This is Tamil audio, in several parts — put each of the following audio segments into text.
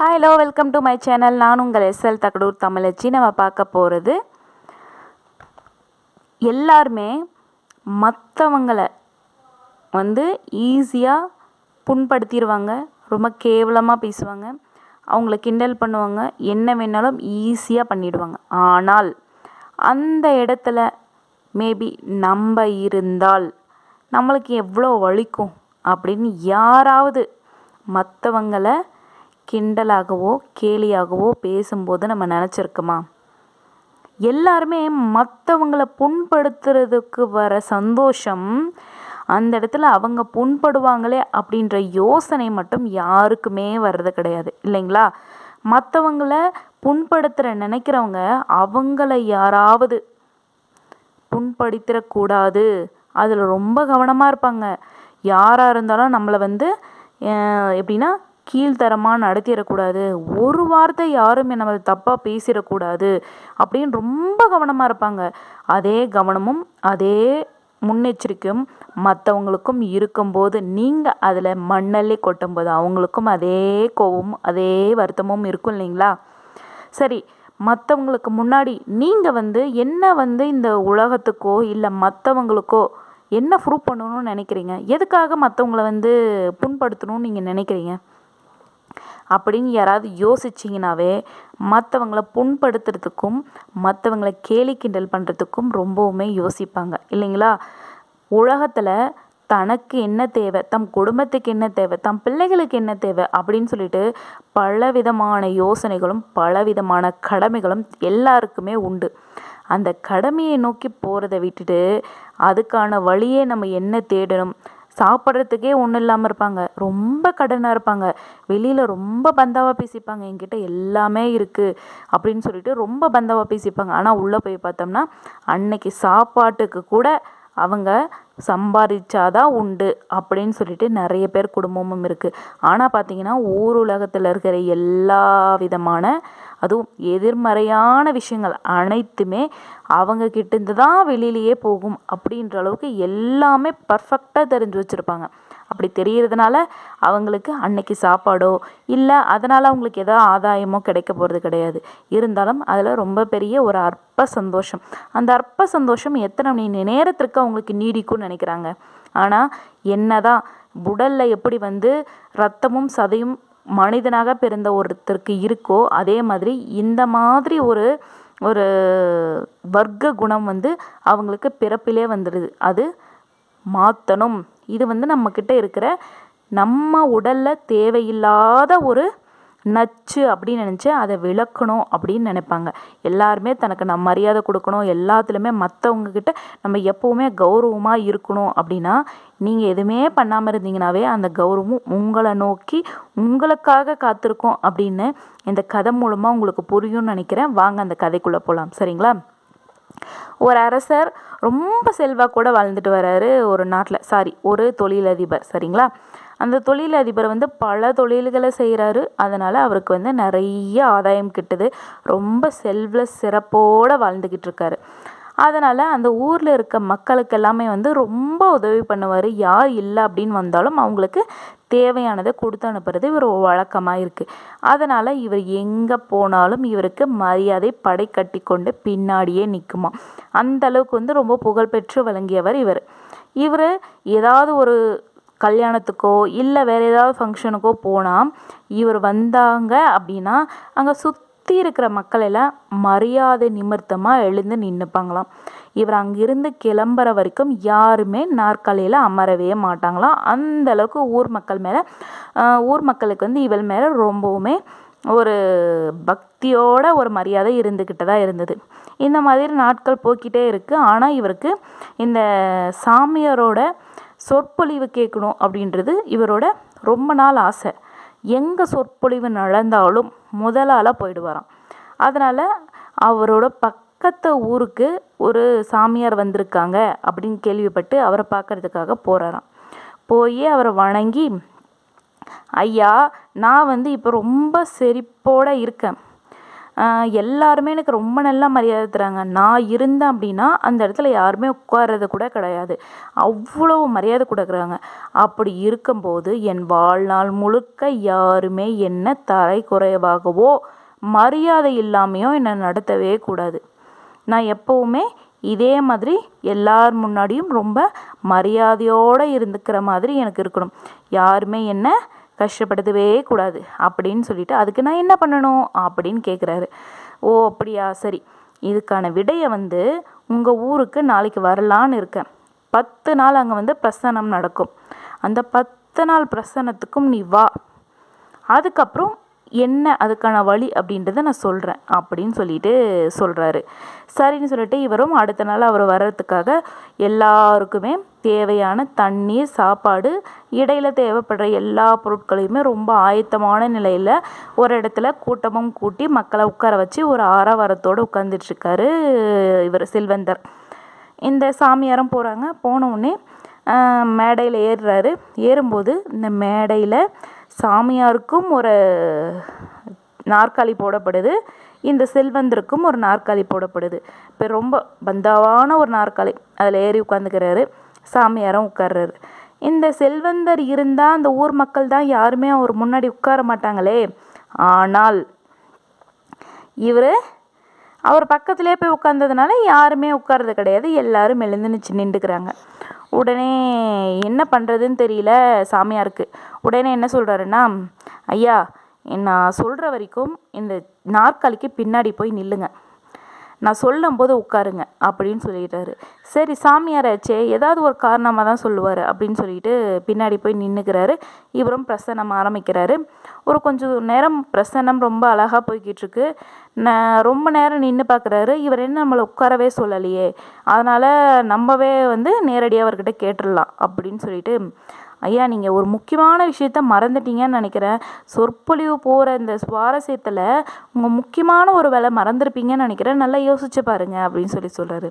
Hello welcome to my channel நான் உங்கள் எஸ்எல் தகடூர் தமிழச்சி. நம்ம பார்க்க போகிறது எல்லாருமே மற்றவங்களை வந்து ஈஸியாக புண்படுத்திடுவாங்க ரொம்ப கேவலமாக பேசுவாங்க அவங்கள கிண்டல் பண்ணுவாங்க என்ன வேணாலும் ஈஸியாக பண்ணிடுவாங்க. ஆனால் அந்த இடத்துல மேபி நம்ம இருந்தால் நம்மளுக்கு எவ்வளோ வலிக்கும் அப்படின்னு யாராவது மற்றவங்கள கிண்டலாகவோ கேலியாகவோ பேசும்போது நம்ம நினச்சிருக்கோமா? எல்லாருமே மற்றவங்கள புண்படுத்துறதுக்கு வர சந்தோஷம் அந்த இடத்துல அவங்க புண்படுவாங்களே அப்படின்ற யோசனை மட்டும் யாருக்குமே வர்றது கிடையாது இல்லைங்களா? மற்றவங்கள புண்படுத்துகிற நினைக்கிறவங்க அவங்கள யாராவது புண்படுத்திடக்கூடாது அதில் ரொம்ப கவனமாக இருப்பாங்க. யாராக இருந்தாலும் நம்மளை வந்து எப்படின்னா கீழ்த்தரமாக நடத்திடக்கூடாது. ஒரு வார்த்தை யாரும் நம்ம தப்பாக பேசிடக்கூடாது அப்படின்னு ரொம்ப கவனமாக இருப்பாங்க. அதே கவனமும் அதே முன்னெச்சரிக்கையும் மற்றவங்களுக்கும் இருக்கும்போது நீங்கள் அதில் மண்ணள்ளி கொட்டும்போது அவங்களுக்கும் அதே கோவமும் அதே வருத்தமும் இருக்கும் இல்லைங்களா? சரி மற்றவங்களுக்கு முன்னாடி நீங்கள் வந்து என்ன வந்து இந்த உலகத்துக்கோ இல்லை மற்றவங்களுக்கோ என்ன ப்ரூவ் பண்ணணும்னு நினைக்கிறீங்க? எதுக்காக மற்றவங்கள வந்து புண்படுத்தணும்னு நீங்கள் நினைக்கிறீங்க? அப்படின்னு யாராவது யோசிச்சிங்கனாவே மற்றவங்கள புண்படுத்துறதுக்கும் மற்றவங்கள கேலி கிண்டல் பண்ணுறதுக்கும் ரொம்பவுமே யோசிப்பாங்க. இல்லைங்களா? உலகத்தில் தனக்கு என்ன தேவை தம் குடும்பத்துக்கு என்ன தேவை தம் பிள்ளைகளுக்கு என்ன தேவை அப்படின்னு சொல்லிட்டு பலவிதமான யோசனைகளும் பலவிதமான கடமைகளும் எல்லாருக்குமே உண்டு. அந்த கடமையை நோக்கி போகிறத விட்டுட்டு அதுக்கான வழியே நம்ம என்ன தேடணும்? சாப்பிட்றதுக்கே ஒன்றும் இல்லாமல் இருப்பாங்க. ரொம்ப கடனாக இருப்பாங்க. வெளியில் ரொம்ப பந்தாவாக பேசிப்பாங்க. என்கிட்ட எல்லாமே இருக்குது அப்படின்னு சொல்லிட்டு ரொம்ப பந்தாவாக பேசிப்பாங்க. ஆனால் உள்ளே போய் பார்த்தோம்னா அன்னைக்கு சாப்பாட்டுக்கு கூட அவங்க சம்பாதிச்சாதான் உண்டு அப்படின்னு சொல்லிட்டு நிறைய பேர் குடும்பமும் இருக்குது ஆனால் பார்த்தீங்கன்னா ஊர் உலகத்தில் இருக்கிற எல்லா விதமான அதுவும் எதிர்மறையான விஷயங்கள் அனைத்துமே அவங்க கிட்டேருந்து தான் வெளியிலேயே போகும் அப்படின்ற அளவுக்கு எல்லாமே பர்ஃபெக்டாக தெரிஞ்சு வச்சுருப்பாங்க. அப்படி தெரிகிறதுனால அவங்களுக்கு அன்னைக்கு சாப்பாடோ இல்லை அதனால் அவங்களுக்கு ஏதோ ஆதாயமோ கிடைக்க போகிறது கிடையாது. இருந்தாலும் அதில் ரொம்ப பெரிய ஒரு அற்ப சந்தோஷம். அந்த அற்ப சந்தோஷம் எத்தனை மணி நேரத்திற்கு அவங்களுக்கு நீடிக்கும்னு நினைக்கிறாங்க. ஆனால் என்ன தான் உடலில் எப்படி வந்து ரத்தமும் சதையும் மனிதனாக பிறந்த ஒருத்தருக்கு இருக்கோ அதே மாதிரி இந்த மாதிரி ஒரு ஒரு வர்க்க குணம் வந்து அவங்களுக்கு பிறப்பிலே வந்துடுது அது மாற்றணும் இது வந்து நம்மக்கிட்ட இருக்கிற நம்ம உடலில் தேவையில்லாத ஒரு நச்சு அப்படின்னு நினச்சி அதை விளக்கணும் அப்படின்னு நினைப்பாங்க. எல்லாருமே தனக்கு நம்ம மரியாதை கொடுக்கணும். எல்லாத்துலேயுமே மற்றவங்கக்கிட்ட நம்ம எப்போவுமே கௌரவமாக இருக்கணும் அப்படின்னா நீங்கள் எதுவுமே பண்ணாமல் இருந்தீங்கனாவே அந்த கௌரவம் உங்களை நோக்கி உங்களுக்காக காத்திருக்கோம் அப்படின்னு இந்த கதை மூலமாக உங்களுக்கு புரியும்னு நினைக்கிறேன். வாங்க அந்த கதைக்குள்ளே போகலாம் சரிங்களா? ஒரு அரசர் ரொம்ப செல்வாக்கூட வாழ்ந்துட்டு வர்றாரு ஒரு நாட்டில். சாரி ஒரு தொழிலதிபர். சரிங்களா? அந்த தொழிலதிபர் வந்து பல தொழில்களை செய்கிறாரு அதனால் அவருக்கு வந்து நிறைய ஆதாயம் கிட்டுது. ரொம்ப செல்வ சிறப்போடு வாழ்ந்துக்கிட்டு இருக்காரு. அதனால் அந்த ஊரில் இருக்க மக்களுக்கு எல்லாமே வந்து ரொம்ப உதவி பண்ணுவார். யார் இல்லை அப்படின்னு வந்தாலும் அவங்களுக்கு தேவையானதை கொடுத்து அனுப்புறது இவர் வழக்கமாக இருக்குது அதனால் இவர் எங்கே போனாலும் இவருக்கு மரியாதை படை கட்டி கொண்டு பின்னாடியே நிற்குமா அந்த அளவுக்கு வந்து ரொம்ப புகழ்பெற்று விளங்கியவர் இவர். இவர் ஏதாவது ஒரு கல்யாணத்துக்கோ இல்லை வேறு ஏதாவது ஃபங்க்ஷனுக்கோ போனால் இவர் வந்தாங்க அப்படின்னா அங்கே சுத் சுற்றி இருக்கிற மக்கள் எல்லாம் மரியாதை நிமித்தமாக எழுந்து நின்றுப்பாங்களாம் இவர் அங்கிருந்து கிளம்புற வரைக்கும் யாருமே நாற்காலியில் அமரவே மாட்டாங்களாம். அந்த அளவுக்கு ஊர் மக்கள் மேலே ஊர் மக்களுக்கு வந்து இவள் மேலே ரொம்பவுமே ஒரு பக்தியோட ஒரு மரியாதை இருந்துக்கிட்டு தான் இருந்தது. இந்த மாதிரி நாட்கள் போக்கிட்டே இருக்குது ஆனால் இவருக்கு இந்த சாமியாரோட சொற்பொழிவு கேட்கணும் அப்படின்றது இவரோட ரொம்ப நாள் ஆசை. எங்கே சொற்பொழிவு நடந்தாலும் முதலால் போயிடுவாராம். அதனால் அவரோட பக்கத்து ஊருக்கு ஒரு சாமியார் வந்திருக்காங்க அப்படின்னு கேள்விப்பட்டு அவரை பார்க்கறதுக்காக போகிறாராம் போய் அவரை வணங்கி ஐயா நான் வந்து இப்போ ரொம்ப செழிப்போட இருக்கேன். எல்லாருமே எனக்கு ரொம்ப நல்லா மரியாதை தராங்க. நான் இருந்தேன் அப்படின்னா அந்த இடத்துல யாருமே உட்கார்றது கூட கிடையாது. அவ்வளோ மரியாதை கொடுக்குறாங்க. அப்படி இருக்கும்போது என் வாழ்நாள் முழுக்க யாருமே என்ன தரை குறைவாகவோ மரியாதை இல்லாமையோ என்னை நடத்தவே கூடாது. நான் எப்போவுமே இதே மாதிரி எல்லார் முன்னாடியும் ரொம்ப மரியாதையோடு இருந்துக்கிற மாதிரி எனக்கு இருக்கணும். யாருமே என்ன கஷ்டப்படுத்தவே கூடாது அப்படின்னு சொல்லிட்டு அதுக்கு நான் என்ன பண்ணணும் அப்படின்னு கேட்குறாரு ஓ அப்படியா? சரி. இதுக்கான விடையை வந்து உங்கள் ஊருக்கு நாளைக்கு வரலான்னு இருக்கேன். பத்து நாள் அங்கே வந்து பிரசனம் நடக்கும். அந்த பத்து நாள் பிரசனத்துக்கும் நீ வா. அதுக்கப்புறம் என்ன அதுக்கான வழி அப்படின்றத நான் சொல்கிறேன் அப்படின்னு சொல்லிட்டு சொல்கிறாரு சரின்னு சொல்லிட்டு இவரும் அடுத்த நாள் அவர் வர்றதுக்காக எல்லாருக்குமே தேவையான தண்ணீர் சாப்பாடு இடையில் தேவைப்படுற எல்லா பொருட்களையுமே ரொம்ப ஆயத்தமான நிலையில் ஒரு இடத்துல கூட்டமும் கூட்டி மக்களை உட்கார வச்சு ஒரு ஆரவாரத்தோடு உட்காந்துட்ருக்காரு இவர் செல்வந்தர். இந்த சாமியாரும் போகிறாங்க போன உடனே மேடையில் ஏறுறாரு. ஏறும்போது இந்த மேடையில் சாமியாருக்கும் ஒரு நாற்காலி போடப்படுது. இந்த செல்வந்தருக்கும் ஒரு நாற்காலி போடப்படுது. இப்போ ரொம்ப பந்தாவான ஒரு நாற்காலி. அதில் ஏறி உட்காந்துக்கிறாரு சாமியாரும் உட்கார்றாரு. இந்த செல்வந்தர் இருந்தால் அந்த ஊர் மக்கள் தான் யாருமே அவர் முன்னாடி உட்கார மாட்டாங்களே. ஆனால் இவர் அவர் பக்கத்துலேயே போய் உட்காந்ததுனால யாருமே உட்கார்றது கிடையாது. எல்லாரும் எழுந்துன்னு நின்றுக்கிறாங்க. உடனே என்ன பண்ணுறதுன்னு தெரியல சாமியாருக்கு. உடனே என்ன சொல்கிறாருன்னா ஐயா நான் சொல்கிற வரைக்கும் இந்த நாற்காலிக்கு பின்னாடி போய் நில்லுங்க. நான் சொல்லும்போது உட்காருங்க அப்படின்னு சொல்லிட்டாரு. சரி சாமியாராச்சே ஏதாவது ஒரு காரணமாக தான் சொல்லுவார் அப்படின்னு சொல்லிட்டு பின்னாடி போய் நின்றுக்கிறாரு இவரும் பிரசனம் ஆரம்பிக்கிறாரு. ஒரு கொஞ்சம் நேரம் பிரசனம் ரொம்ப அழகாக போய்கிட்டுருக்கு நான் ரொம்ப நேரம் நின்று பார்க்குறாரு இவர் என்ன நம்மளை உட்காரவே சொல்லலையே. அதனால் நம்மவே வந்து நேரடியாக அவர்கிட்ட கேட்டுடலாம் அப்படின்னு சொல்லிட்டு ஐயா நீங்கள் ஒரு முக்கியமான விஷயத்த மறந்துட்டீங்கன்னு நினைக்கிறேன். சொற்பொழிவு போகிற இந்த சுவாரஸ்யத்தில் உங்கள் முக்கியமான ஒரு வேலை மறந்துருப்பீங்கன்னு நினைக்கிறேன். நல்லா யோசிச்சு பாருங்க அப்படின்னு சொல்லி சொல்கிறாரு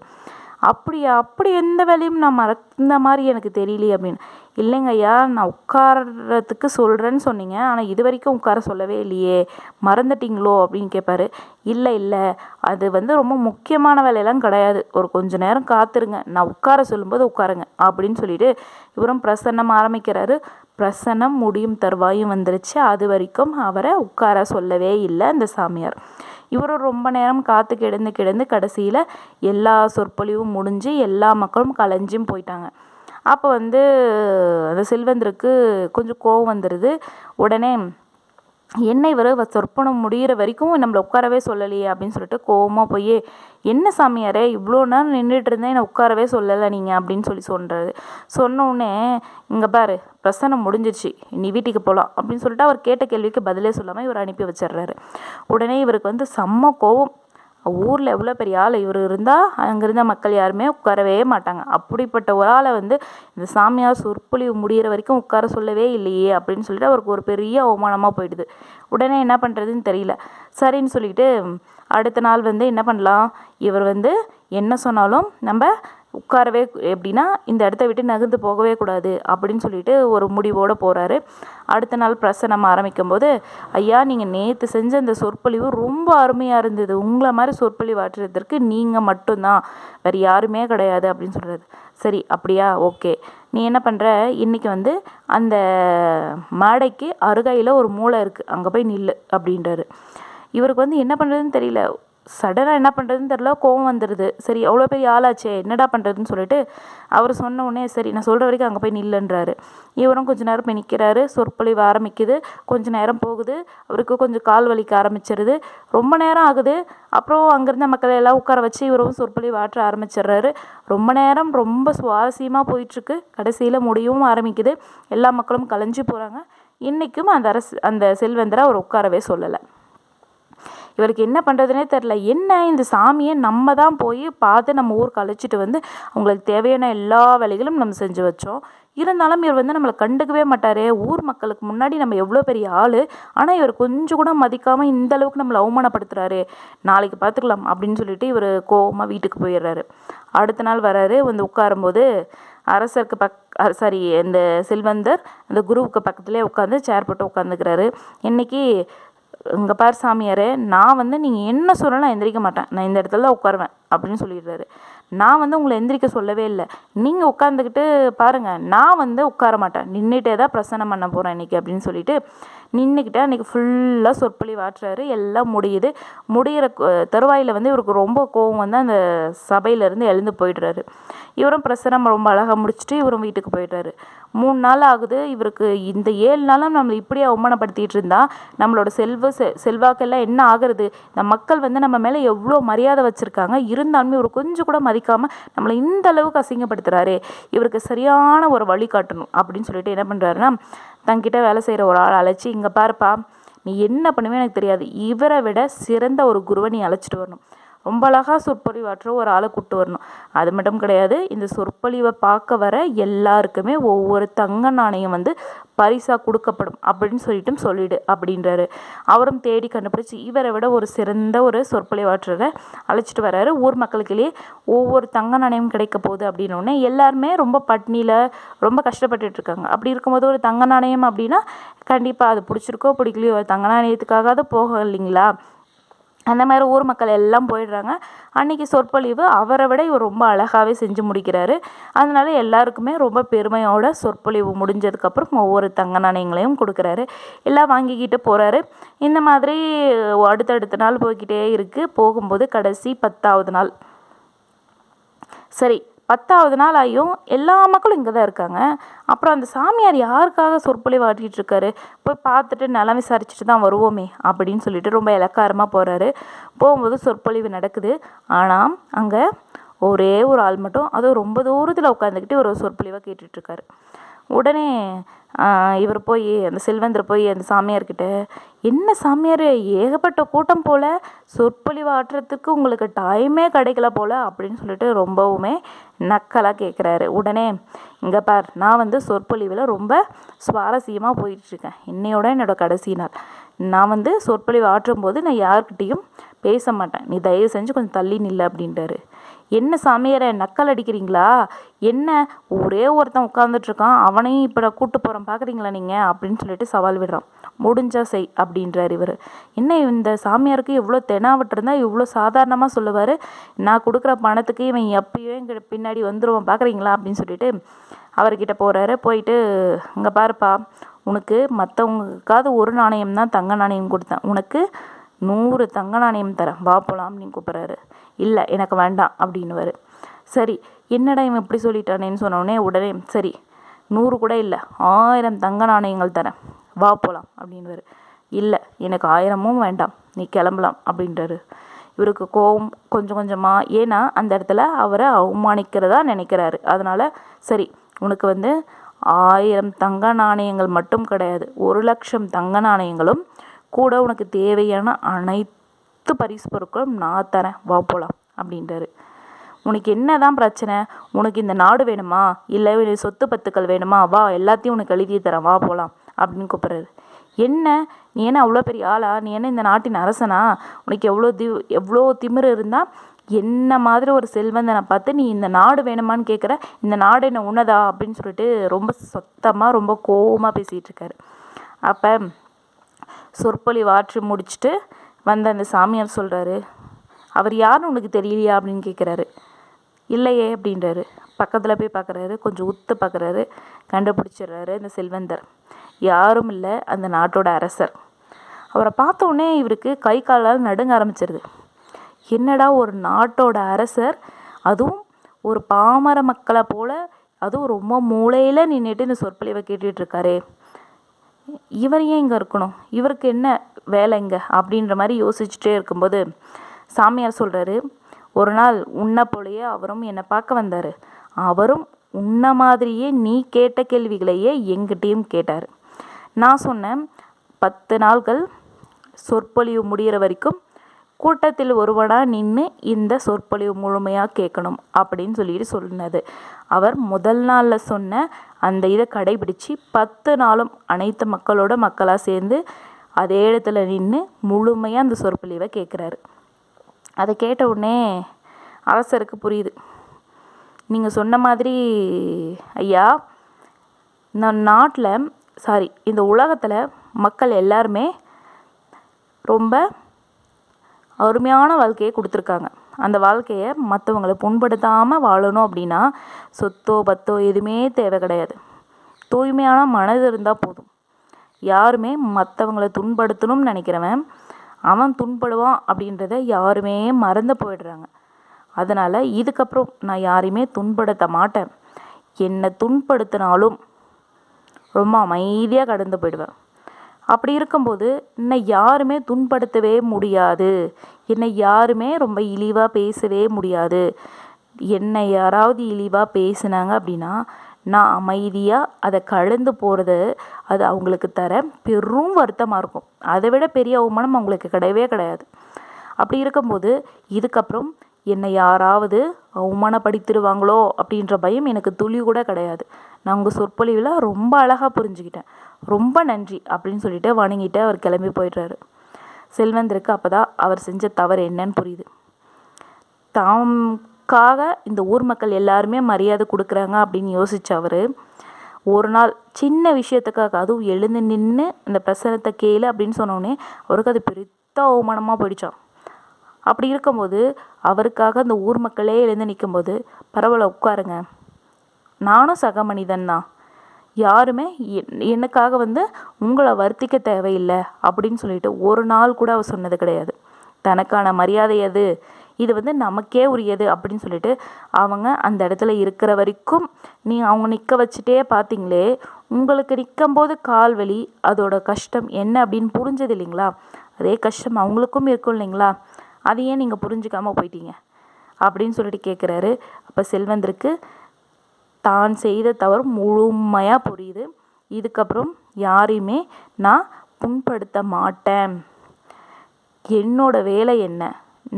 அப்படியா? அப்படி எந்த வேலையும் நான் மறந்த மாதிரி எனக்கு தெரியலையே அப்படின்னு. இல்லைங்க ஐயா நான் உட்காரத்துக்கு சொல்கிறேன்னு சொன்னீங்க. ஆனால் இது வரைக்கும் உட்கார சொல்லவே இல்லையே. மறந்துட்டீங்களோ அப்படின்னு கேட்பாரு இல்லை இல்லை. அது வந்து ரொம்ப முக்கியமான வேலையெல்லாம் கிடையாது. ஒரு கொஞ்ச நேரம் காத்துருங்க. நான் உட்கார சொல்லும்போது உட்காருங்க அப்படின்னு சொல்லிட்டு இவரும் பிரசன்னம் ஆரம்பிக்கிறாரு. பிரசன்னம் முடியும் தருவாயும் வந்துருச்சு. அது வரைக்கும் அவரை உட்கார சொல்லவே இல்லை அந்த சாமியார். இவரும் ரொம்ப நேரம் காத்து கிடந்து கிடந்து கடைசியில் எல்லா சொற்பொழிவும் முடிஞ்சு எல்லா மக்களும் கலைஞ்சும் போயிட்டாங்க. அப்போ வந்து அந்த செல்வந்தருக்கு கொஞ்சம் கோவம் வந்துடுது உடனே என்ன இவர் சொற்பனம் முடிகிற வரைக்கும் நம்மளை உட்காரவே சொல்லலையே அப்படின்னு சொல்லிட்டு கோவமாக போய் என்ன சாமியாரே இவ்வளோ நேரம் நின்றுட்டு இருந்தேன் என்னை உட்காரவே சொல்லலை நீங்கள் அப்படின்னு சொல்லி சொல்கிறாரு சொன்னோடனே இங்கே பாரு பிரசனம் முடிஞ்சிருச்சு நீ வீட்டுக்கு போகலாம் அப்படின்னு சொல்லிட்டு அவர் கேட்ட கேள்விக்கு பதிலே சொல்லாமல் இவர் அனுப்பி வச்சிடுறாரு. உடனே இவருக்கு வந்து செம்ம கோவம். ஊரில் எவ்வளோ பெரிய ஆள் இவர் இருந்தால் அங்கே இருந்த மக்கள் யாருமே உட்காரவே மாட்டாங்க. அப்படிப்பட்ட ஒரு ஆளை வந்து இந்த சாமியார் சொற்பொழிவு முடிகிற வரைக்கும் உட்கார சொல்லவே இல்லையே அப்படின்னு சொல்லிட்டு அவருக்கு ஒரு பெரிய அவமானமாக போயிடுது. உடனே என்ன பண்ணுறதுன்னு தெரியல. சரின்னு சொல்லிட்டு அடுத்த நாள் வந்து என்ன பண்ணலாம்? இவர் வந்து என்ன சொன்னாலும் நம்ம உட்காரவே எப்படின்னா இந்த இடத்த விட்டு நகர்ந்து போகவே கூடாது அப்படின்னு சொல்லிட்டு ஒரு முடிவோடு போகிறாரு அடுத்த நாள் பிரசனம் ஆரம்பிக்கும் போது ஐயா நீங்கள் நேற்று செஞ்ச அந்த சொற்பொழிவு ரொம்ப அருமையாக இருந்தது. உங்களை மாதிரி சொற்பொழிவு ஆற்றுறதற்கு நீங்கள் மட்டும்தான். வேறு யாருமே கிடையாது அப்படின்னு சொல்கிறது சரி அப்படியா? ஓகே. நீ என்ன பண்ணுற இன்றைக்கி வந்து அந்த மேடைக்கு அருகையில் ஒரு மூளை இருக்குது அங்கே போய் நில்லு அப்படின்றாரு. இவருக்கு வந்து என்ன பண்ணுறதுன்னு தெரியல. சடனாக என்ன பண்ணுறதுன்னு தெரில கோவம் வந்துடுது சரி அவ்வளோ பெரிய ஆளாச்சே என்னடா பண்ணுறதுன்னு சொல்லிட்டு அவர் சொன்ன உடனே சரி நான் சொல்கிற வரைக்கும் அங்கே போய் நில்லுன்றாரு. இவரும் கொஞ்சம் நேரம் போய் நிற்கிறாரு சொற்பொழிவு ஆரம்பிக்குது. கொஞ்சம் நேரம் போகுது. அவருக்கு கொஞ்சம் கால் வலிக்க ஆரம்பிச்சிருது. ரொம்ப நேரம் ஆகுது. அப்புறம் அங்கேருந்த மக்களை எல்லாம் உட்கார வச்சு இவரும் சொற்பொழிவு ஆற்ற ஆரம்பிச்சிடுறாரு. ரொம்ப நேரம் ரொம்ப சுவாரஸ்யமாக போயிட்டுருக்கு. கடைசியில் முடியவும் ஆரம்பிக்குது. எல்லா மக்களும் கலைஞ்சு போகிறாங்க இன்றைக்கும் அந்த அரசு அந்த செல்வந்தரை அவர் உட்காரவே சொல்லலை. இவருக்கு என்ன பண்ணுறதுனே தெரில என்ன இந்த சாமியை நம்ம தான் போய் பார்த்து நம்ம ஊருக்கு அழைச்சிட்டு வந்து அவங்களுக்கு தேவையான எல்லா வேலைகளும் நம்ம செஞ்சு வச்சோம். இருந்தாலும் இவர் வந்து நம்மளை கண்டுக்கவே மாட்டார். ஊர் மக்களுக்கு முன்னாடி நம்ம எவ்வளோ பெரிய ஆள். ஆனால் இவர் கொஞ்சம் கூட மதிக்காமல் இந்த அளவுக்கு நம்மளை அவமானப்படுத்துகிறாரு நாளைக்கு பார்த்துக்கலாம் அப்படின்னு சொல்லிட்டு இவர் கோவமாக வீட்டுக்கு போயிடுறாரு. அடுத்த நாள் வராரு. வந்து உட்காரும்போது அரசருக்கு பக் சாரி இந்த செல்வந்தர் அந்த குருவுக்கு பக்கத்துலேயே உட்காந்து சேர் போட்டு உட்காந்துக்கிறாரு இன்னைக்கு இங்கே பார் சாமியாரே நான் வந்து நீங்கள் என்ன சொன்னாலும் நான் எந்திரிக்க மாட்டேன். நான் இந்த இடத்துல தான் உட்காருவேன் அப்படின்னு சொல்லிடுறாரு. நான் வந்து உங்களை எந்திரிக்க சொல்லவே இல்லை. நீங்கள் உட்காந்துக்கிட்டு பாருங்கள் நான் வந்து உட்கார மாட்டேன். நின்றுட்டே தான் பிரசன்னம் பண்ண போகிறேன் இன்றைக்கி அப்படின்னு சொல்லிட்டு நின்றுக்கிட்டு அன்றைக்கி ஃபுல்லாக சொற்பொழி வாட்டுறாரு எல்லாம் முடியுது. முடிகிற தருவாயில் வந்து இவருக்கு ரொம்ப கோவம் வந்து அந்த சபையிலேருந்து எழுந்து போயிடுறாரு. இவரும் பிரசனம் ரொம்ப அழகாக முடிச்சுட்டு இவரும் வீட்டுக்கு போயிடுறாரு. மூணு நாள் ஆகுது. இவருக்கு இந்த ஏழு நாளும் நம்மளை இப்படியே அவமானப்படுத்திட்டு இருந்தா நம்மளோட செல்வ செ செல்வாக்கெல்லாம் என்ன ஆகுறது? இந்த மக்கள் வந்து நம்ம மேலே எவ்வளோ மரியாதை வச்சுருக்காங்க? இருந்தாலுமே இவர் கொஞ்சம் கூட மதிக்காமல் நம்மளை இந்த அளவுக்கு அசிங்கப்படுத்துகிறாரு இவருக்கு சரியான ஒரு வழி காட்டணும் அப்படின்னு சொல்லிட்டு என்ன பண்ணுறாருன்னா தங்கிட்ட வேலை செய்கிற ஒரு ஆள் அழைச்சி இங்கே பாருப்பா நீ என்ன பண்ணுவே எனக்கு தெரியாது. இவரை விட சிறந்த ஒரு குருவை நீ அழைச்சிட்டு வரணும். ரொம்ப அழகாக சொற்பொழிவாற்ற ஒரு ஆளை கூப்பிட்டு வரணும். அது மட்டும் கிடையாது இந்த சொற்பொழிவை பார்க்க வர எல்லாருக்குமே ஒவ்வொரு தங்க நாணயம் வந்து பரிசாக கொடுக்கப்படும் அப்படின்னு சொல்லிட்டும் சொல்லிடு அப்படின்றாரு. அவரும் தேடி கண்டுபிடிச்சி இவரை விட ஒரு சிறந்த ஒரு சொற்பொழிவாற்றரை அழைச்சிட்டு வர்றாரு ஊர் மக்களுக்கிலேயே ஒவ்வொரு தங்க நாணயம் கிடைக்க போகுது அப்படின்னோடனே எல்லாருமே ரொம்ப பட்னியில் ரொம்ப கஷ்டப்பட்டுட்டு இருக்காங்க. அப்படி இருக்கும்போது ஒரு தங்க நாணயம் அப்படின்னா கண்டிப்பாக அது பிடிச்சிருக்கோ பிடிக்கலையோ தங்க நாணயத்துக்காக போக இல்லைங்களா அந்த மாதிரி ஊர் மக்கள் எல்லாம் போயிடுறாங்க. அன்றைக்கி சொற்பொழிவு அவரை விட இவர் ரொம்ப அழகாகவே செஞ்சு முடிக்கிறாரு. அதனால எல்லாருக்குமே ரொம்ப பெருமையோட சொற்பொழிவு முடிஞ்சதுக்கப்புறம் ஒவ்வொரு தங்க நாணயங்களையும் கொடுக்குறாரு. எல்லாம் வாங்கிக்கிட்டு போகிறாரு இந்த மாதிரி அடுத்தடுத்த நாள் போய்கிட்டே இருக்குது போகும்போது கடைசி பத்தாவது நாள். சரி பத்தாவது நாள் ஆகியும் எல்லா மக்களும் இங்கே தான் இருக்காங்க. அப்புறம் அந்த சாமியார் யாருக்காக சொற்பொழி வாட்டிகிட்டு இருக்காரு? போய் பார்த்துட்டு நலம் விசாரிச்சுட்டு தான் வருவோமே அப்படின்னு சொல்லிட்டு ரொம்ப இலக்காரமாக போகிறாரு போகும்போது சொற்பொழிவு நடக்குது. ஆனால் அங்கே ஒரே ஒரு ஆள் மட்டும் அதுவும் ரொம்ப தூரத்தில் உட்காந்துக்கிட்டு ஒரு சொற்பொழிவாக கேட்டுட்ருக்காரு உடனே இவர் போய் அந்த செல்வந்தர் போய் அந்த சாமியார்கிட்ட என்ன சாமியார் ஏகப்பட்ட கூட்டம் போல் சொற்பொழிவு ஆற்றுறதுக்கு உங்களுக்கு டைமே கிடைக்கல போல் அப்படின்னு சொல்லிட்டு ரொம்பவுமே நக்கலாக கேட்குறாரு உடனே இங்கே பார் நான் வந்து சொற்பொழிவில் ரொம்ப சுவாரஸ்யமாக போயிட்டுருக்கேன். இன்னையோட என்னோடய கடைசி நாள். நான் வந்து சொற்பொழிவு ஆற்றும் போது நான் யார்கிட்டேயும் பேச மாட்டேன். நீ தயவு செஞ்சு கொஞ்சம் தள்ளி நில்ல அப்படின்ட்டாரு. என்ன சாமியாரை நக்கல் அடிக்கிறீங்களா? என்ன? ஒரே ஒருத்தன் உட்காந்துட்ருக்கான் அவனையும் இப்போ நான் கூப்பிட்டு போகிறேன் பார்க்குறீங்களா நீங்கள் அப்படின்னு சொல்லிட்டு சவால் விடுறான். முடிஞ்சா செய் அப்படின்றார் இவர். என்ன இந்த சாமியாருக்கு இவ்வளோ தெனாவிட்டிருந்தா இவ்வளோ சாதாரணமாக சொல்லுவார்? நான் கொடுக்குற பணத்துக்கு இவன் எப்பயோ எங்கள் பின்னாடி வந்துடுவான் பார்க்குறீங்களா அப்படின்னு சொல்லிட்டு அவர்கிட்ட போகிறாரு போயிட்டு இங்கே பாருப்பா உனக்கு மற்றவங்களுக்காவது ஒரு நாணயம் தான் தங்க நாணயம் கொடுத்தேன். உனக்கு நூறு தங்க நாணயம் தரேன். வா போகலாம் அப்படின்னு கூப்பிட்றாரு. இல்லை எனக்கு வேண்டாம் அப்படின்னுவார். சரி என்னடா இவன் இப்படி சொல்லிட்டானேன்னு சொன்னோடனே உடனே சரி நூறு கூட இல்லை ஆயிரம் தங்க நாணயங்கள் தரேன். வா போகலாம் அப்படின்வாரு இல்லை எனக்கு ஆயிரமும் வேண்டாம் நீ கிளம்பலாம் அப்படின்றாரு. இவருக்கு கோவம் கொஞ்சம் கொஞ்சமாக ஏன்னா அந்த இடத்துல அவரை அவமானிக்கிறதா நினைக்கிறாரு. அதனால் சரி உனக்கு வந்து ஆயிரம் தங்க நாணயங்கள் மட்டும் கிடையாது ஒரு லட்சம் தங்க நாணயங்களும் கூட உனக்கு தேவையான அனைத்து பரிசு பொருட்களும் நான் தரேன். வா போகலாம் அப்படின்றாரு. உனக்கு என்ன தான் பிரச்சனை? உனக்கு இந்த நாடு வேணுமா? இல்லை சொத்து பத்துக்கள் வேணுமா? வா எல்லாத்தையும் உனக்கு எழுதி தரேன். வா போகலாம் அப்படின்னு கூப்பிட்றாரு. என்ன? நீ என்ன அவ்வளோ பெரிய ஆளா? நீ என்ன இந்த நாட்டின் அரசனா? உனக்கு எவ்வளோ தி எவ்வளோ திமிர் இருந்தால் என்ன மாதிரி ஒரு செல்வந்தனை பார்த்து நீ இந்த நாடு வேணுமான்னு கேட்குற? இந்த நாடு என்ன உன்னதா? அப்படின்னு சொல்லிட்டு ரொம்ப சத்தமாக ரொம்ப கோவமாக பேசிகிட்டு இருக்காரு. அப்போ சொற்பொழிவு ஆற்றி முடிச்சுட்டு வந்த அந்த சாமியார் சொல்கிறாரு அவர் யாருன்னு உனக்கு தெரியலையா? அப்படின்னு கேட்குறாரு இல்லையே அப்படின்றாரு. பக்கத்தில் போய் பார்க்குறாரு கொஞ்சம் உத்து பார்க்குறாரு கண்டுபிடிச்சிடுறாரு இந்த செல்வந்தர். யாரும் இல்லை அந்த நாட்டோட அரசர். அவரை பார்த்தோடனே இவருக்கு கை காலால் நடுங்க ஆரம்பிச்சிருது. என்னடா ஒரு நாட்டோட அரசர்? அதுவும் ஒரு பாமர மக்களை போல் அதுவும் ரொம்ப மூளையில் நின்றுட்டு இந்த சொற்பொழிவை கேட்டுட்ருக்காரு இவர் ஏன் இங்கே இருக்கணும்? இவருக்கு என்ன வேலை இங்கே? அப்படின்ற மாதிரி யோசிச்சுட்டே இருக்கும்போது சாமியார் சொல்கிறாரு ஒரு நாள் உன்னை போலயே அவரும் என்னை பார்க்க வந்தார். அவரும் உன்ன மாதிரியே நீ கேட்ட கேள்விகளையே எங்கிட்டேயும் கேட்டார். நான் சொன்னேன் பத்து நாள்கள் சொற்பொழிவு முடிகிற வரைக்கும் கூட்டத்தில் ஒருவனாக நின்று இந்த சொற்பொழிவு முழுமையாக கேட்கணும் அப்படின்னு சொல்லிட்டு சொன்னது அவர் முதல் நாளில் சொன்ன அந்த இதை கடைபிடித்து பத்து நாளும் அனைத்து மக்களோட மக்களாக சேர்ந்து அதே இடத்துல நின்று முழுமையாக அந்த சொற்பொழிவை கேட்குறாரு அதை கேட்ட உடனே அரசருக்கு புரியுது. நீங்கள் சொன்ன மாதிரி ஐயா இந்த நாட்டில் சாரி இந்த உலகத்தில் மக்கள் எல்லாருமே ரொம்ப அருமையான வாழ்க்கையை கொடுத்துருக்காங்க. அந்த வாழ்க்கையை மற்றவங்கள புண்படுத்தாமல் வாழணும் அப்படின்னா சொத்தோ பத்தோ எதுவுமே தேவை கிடையாது. தூய்மையான மனது இருந்தால் போதும். யாருமே மற்றவங்களை துன்படுத்தணும்னு நினைக்கிறவன் அவன் துன்படுவான் அப்படின்றத யாருமே மறந்து போயிடுறாங்க. அதனால் இதுக்கப்புறம் நான் யாரையுமே துன்படுத்த மாட்டேன். என்னை துன்படுத்தினாலும் ரொம்ப அமைதியாக கடந்து போயிடுவேன். அப்படி இருக்கும்போது என்னை யாருமே துன்படுத்தவே முடியாது. என்னை யாருமே ரொம்ப இழிவாக பேசவே முடியாது. என்னை யாராவது இழிவாக பேசுனாங்க அப்படின்னா நான் அமைதியாக அதை கலந்து போகிறது அது அவங்களுக்கு தர பெரும் வருத்தமாக இருக்கும். அதை விட பெரிய அவமானம் அவங்களுக்கு கிடையவே கிடையாது. அப்படி இருக்கும்போது இதுக்கப்புறம் என்னை யாராவது அவமானப்படுத்திடுவாங்களோ அப்படின்ற பயம் எனக்கு துளி கூட கிடையாது. நான் உங்கள் சொற்பொழிவில் ரொம்ப அழகாக புரிஞ்சுக்கிட்டேன். ரொம்ப நன்றி அப்படின்னு சொல்லிட்டு வணங்கிட்டு அவர் கிளம்பி போயிடுறாரு. செல்வந்தருக்கு அப்போ தான் அவர் செஞ்ச தவறு என்னன்னு புரியுது. தாம்காக இந்த ஊர் மக்கள் எல்லாருமே மரியாதை கொடுக்குறாங்க அப்படின்னு யோசிச்ச அவர் ஒரு நாள் சின்ன விஷயத்துக்காக அதுவும் எழுந்து நின்று அந்த பிரசனத்தை கேளு அப்படின்னு சொன்னோடனே அவருக்கு அது பெருத்த அவமானமாக போயிடுச்சான் அப்படி இருக்கும்போது அவருக்காக அந்த ஊர் மக்களே எழுந்து நிற்கும்போது பரவாயில்ல உட்காருங்க. நானும் சக மனிதன் தான். யாருமே என் எனக்காக வந்து உங்களை வருத்திக்க தேவையில்லை அப்படின்னு சொல்லிட்டு ஒரு நாள் கூட அவர் சொன்னது கிடையாது. தனக்கான மரியாதை அது இது வந்து நமக்கே உரியது அப்படின்னு சொல்லிட்டு அவங்க அந்த இடத்துல இருக்கிற வரைக்கும் நீ அவங்க நிற்க வச்சுட்டே பார்த்தீங்களே உங்களுக்கு நிற்கும்போது கால் வலி அதோட கஷ்டம் என்ன அப்படின்னு புரிஞ்சது இல்லைங்களா? அதே கஷ்டம் அவங்களுக்கும் இருக்கும் இல்லைங்களா? அதை ஏன் நீங்கள் புரிஞ்சுக்காமல் போயிட்டீங்க. அப்படின்னு சொல்லிட்டு கேட்குறாரு அப்போ செல்வந்திருக்கு தான் செய்த தவறு முழுமையாக புரியுது. இதுக்கப்புறம் யாரையுமே நான் புண்படுத்த மாட்டேன். என்னோட வேலை என்ன?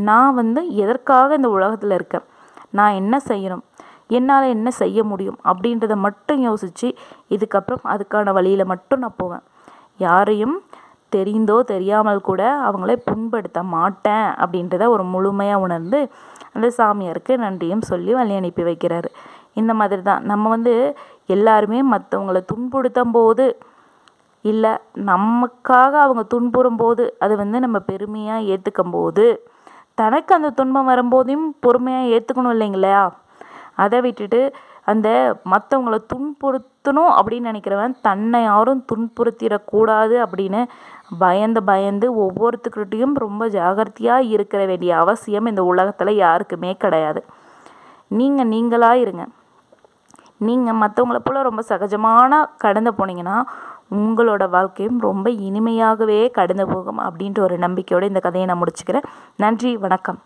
நான் வந்து எதற்காக இந்த உலகத்தில் இருக்கேன்? நான் என்ன செய்யணும்? என்னால் என்ன செய்ய முடியும்? அப்படின்றத மட்டும் யோசித்து இதுக்கப்புறம் அதுக்கான வழியில் மட்டும் நான் போவேன். யாரையும் தெரிந்தோ தெரியாமல் கூட அவங்கள புண்படுத்த மாட்டேன் அப்படின்றத ஒரு முழுமையாக உணர்ந்து அந்த சாமியாருக்கு நன்றியும் சொல்லி வழி அனுப்பி வைக்கிறாரு. இந்த மாதிரி தான் நம்ம வந்து எல்லாருமே மற்றவங்கள துன்புறுத்தும் போது இல்லை நமக்காக அவங்க துன்புறும் போது அது வந்து நம்ம பெருமையாக ஏற்றுக்கும் போது தனக்கு அந்த துன்பம் வரும்போதையும் பொறுமையாக ஏற்றுக்கணும் இல்லைங்களா? அதை விட்டுட்டு அந்த மற்றவங்கள துன்புறுத்தணும் அப்படின்னு நினைக்கிறவன் தன்னை யாரும் துன்புறுத்திடக்கூடாது அப்படின்னு பயந்து பயந்து ஒவ்வொருத்துக்கிட்டையும் ரொம்ப ஜாகிரதையாக இருக்கிற வேண்டிய அவசியம் இந்த உலகத்தில் யாருக்குமே கிடையாது. நீங்கள் நீங்களாக இருங்க. நீங்கள் மற்றவங்கள போல் ரொம்ப சகஜமான கடந்து போனீங்கன்னா உங்களோட வாழ்க்கையும் ரொம்ப இனிமையாகவே கடந்து போகும் அப்படின்ற ஒரு நம்பிக்கையோடு இந்த கதையை நான் முடிச்சுக்கிறேன். நன்றி வணக்கம்.